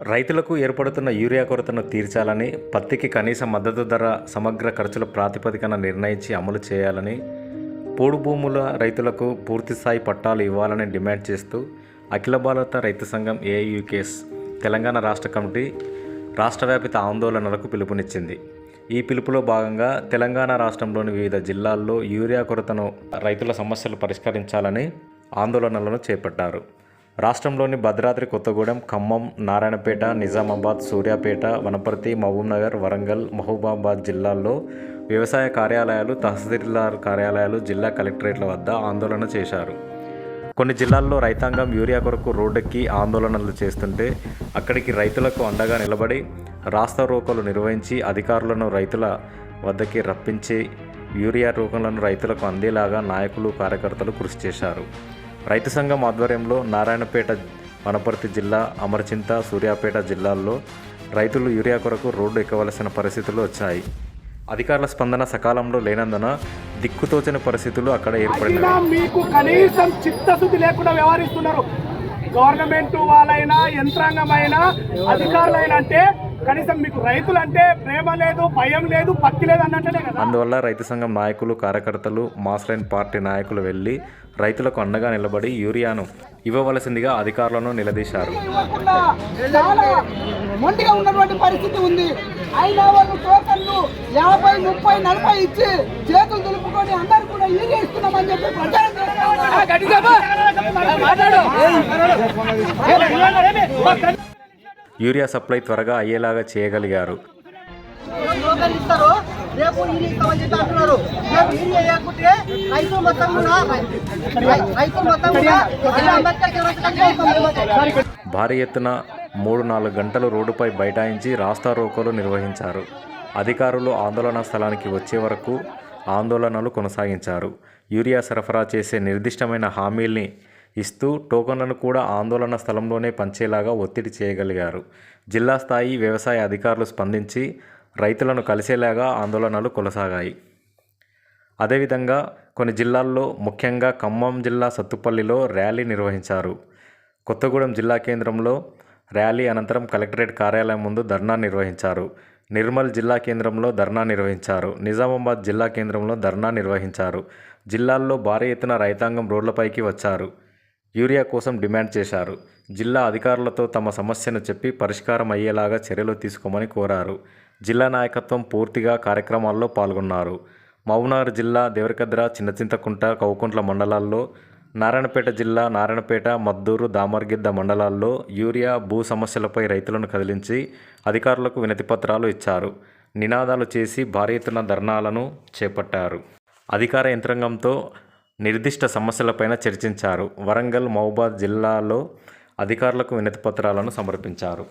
రైతులకు ఏర్పడుతున్న యూరియా కొరతను తీర్చాలని పత్తికి కనీస మద్దతు ధర సమగ్ర ఖర్చుల ప్రాతిపదికన నిర్ణయించి అమలు చేయాలని పోడు భూముల రైతులకు పూర్తిస్థాయి పట్టాలు ఇవ్వాలని డిమాండ్ చేస్తూ అఖిల భారత రైతు సంఘం ఏఐయుకేస్ తెలంగాణ రాష్ట్ర కమిటీ రాష్ట్రవ్యాపిత ఆందోళనలకు పిలుపునిచ్చింది. ఈ పిలుపులో భాగంగా తెలంగాణ రాష్ట్రంలోని వివిధ జిల్లాల్లో యూరియా కొరతను రైతుల సమస్యలు పరిష్కరించాలని ఆందోళనలను చేపట్టారు. రాష్ట్రంలోని భద్రాద్రి కొత్తగూడెం ఖమ్మం నారాయణపేట నిజామాబాద్ సూర్యాపేట వనపర్తి మహబూబ్నగర్ వరంగల్ మహబూబాబాద్ జిల్లాల్లో వ్యవసాయ కార్యాలయాలు తహసీల్దార్ కార్యాలయాలు జిల్లా కలెక్టరేట్ల వద్ద ఆందోళన చేశారు. కొన్ని జిల్లాల్లో రైతాంగం యూరియా కొరకు రోడ్డెక్కి ఆందోళనలు చేస్తుంటే అక్కడికి రైతులకు అండగా నిలబడి రాస్తా రోకలు నిర్వహించి అధికారులను రైతుల వద్దకి రప్పించి యూరియా రోకలను రైతులకు అందేలాగా నాయకులు కార్యకర్తలు కృషి చేశారు. రైతు సంఘం ఆధ్వర్యంలో నారాయణపేట వనపర్తి జిల్లా అమర్చింత సూర్యాపేట జిల్లాల్లో రైతులు యూరియా కొరకు రోడ్డు ఎక్కవలసిన పరిస్థితులు వచ్చాయి. అధికారుల స్పందన సకాలంలో లేనందున దిక్కుతోచని పరిస్థితులు అక్కడ ఏర్పడినాయి మీకు కనీసం చిత్తశుద్ధి లేకుండా వ్యవహరిస్తున్నారు. గవర్నమెంట్ వాళ్ళైనా యంత్రాంగమైనా అధికారులైనా అంటే కనీసం మీకు రైతులంటే ప్రేమ లేదు భయం లేదు పత్తి లేదు అన్నట్లే కదా? అందువల్ల రైతు సంఘం నాయకులు కార్యకర్తలు మాస్లైన్ పార్టీ నాయకులు వెళ్ళి రైతులకు అండగా నిలబడి యూరియాను ఇవ్వవలసిందిగా అధికారులను నిలదీశారు. మొండిగా ఉన్నటువంటి పరిస్థితి ఉంది. అయినా వాళ్ళు టోకన్లు యాభై ముప్పై నలభై ఇచ్చి చేతులు దులుపుకొని అందరూ కూడా యూరియా ఇస్తున్నామని చెప్పి ప్రచారం చేస్తున్నారు. యూరియా సప్లై త్వరగా అయ్యేలాగా చేయగలిగారు. టోకన్లు ఇస్తారు రేపు యూరియా ఇస్తామని చెప్పి అంటున్నారు. రేపు యూరియా వేయకుంటే రైతులు మొత్తం కూడా రై- రైతులు మొత్తం కూడా జిల్లా అంబేద్కర్ చౌరస్తాకి భారీ ఎత్తున మూడు నాలుగు గంటలు రోడ్డుపై బైఠాయించి రాస్తా రోకోలు నిర్వహించారు. అధికారులు ఆందోళన స్థలానికి వచ్చే వరకు ఆందోళనలు కొనసాగించారు. యూరియా సరఫరా చేసే నిర్దిష్టమైన హామీల్ని ఇస్తూ టోకన్లను కూడా ఆందోళన స్థలంలోనే పంచేలాగా ఒత్తిడి చేయగలిగారు. జిల్లా స్థాయి వ్యవసాయ అధికారులు స్పందించి రైతులను కలిసేలాగా ఆందోళనలు కొనసాగాయి. అదేవిధంగా కొన్ని జిల్లాల్లో ముఖ్యంగా ఖమ్మం జిల్లా సత్తుపల్లిలో ర్యాలీ నిర్వహించారు. కొత్తగూడెం జిల్లా కేంద్రంలో ర్యాలీ అనంతరం కలెక్టరేట్ కార్యాలయం ముందు ధర్నా నిర్వహించారు. నిర్మల్ జిల్లా కేంద్రంలో ధర్నా నిర్వహించారు. నిజామాబాద్ జిల్లా కేంద్రంలో ధర్నా నిర్వహించారు. జిల్లాల్లో భారీ ఎత్తున రైతాంగం రోడ్లపైకి వచ్చారు. యూరియా కోసం డిమాండ్ చేశారు. జిల్లా అధికారులతో తమ సమస్యను చెప్పి పరిష్కారం అయ్యేలాగా చర్యలు తీసుకోమని కోరారు. జిల్లా నాయకత్వం పూర్తిగా కార్యక్రమాల్లో పాల్గొన్నారు. మౌనార్ జిల్లా దేవరకద్ర చిన్నచింతకుంట కౌకుంట్ల మండలాల్లో నారాయణపేట జిల్లా నారాయణపేట మద్దూరు దామర్గిద్ద మండలాల్లో యూరియా భూ సమస్యలపై రైతులను కదిలించి అధికారులకు వినతిపత్రాలు ఇచ్చారు. నినాదాలు చేసి భారీ ఎత్తున ధర్నాలను చేపట్టారు. అధికార యంత్రాంగంతో నిర్దిష్ట సమస్యలపైన చర్చించారు. వరంగల్ మహబూబాద్ జిల్లాలో అధికారులకు వినతిపత్రాలను సమర్పించారు.